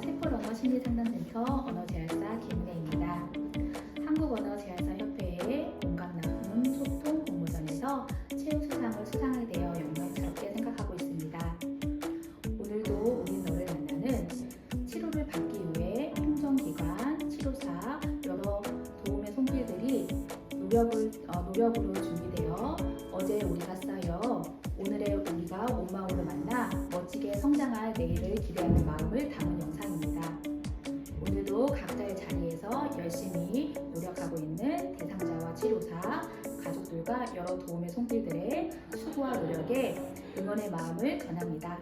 세포 언어 심리 상담센터 언어 제안사 김은혜입니다. 한국 언어 제안사 협회의 공감 나눔 소통 공모전에서 최우 수상을 수상하게 되어 영광스럽게 생각하고 있습니다. 오늘도 우리 너를 만나는 치료를 받기 위해 행정기관, 치료사 여러 도움의 손길들이 노력을 어, 노력으로 준비되어 어제 우리가 쌓여 오늘의 오늘도 각자의 자리에서 열심히 노력하고 있는 대상자와 치료사, 가족들과 여러 도움의 손길들의 수고와 노력에 응원의 마음을 전합니다.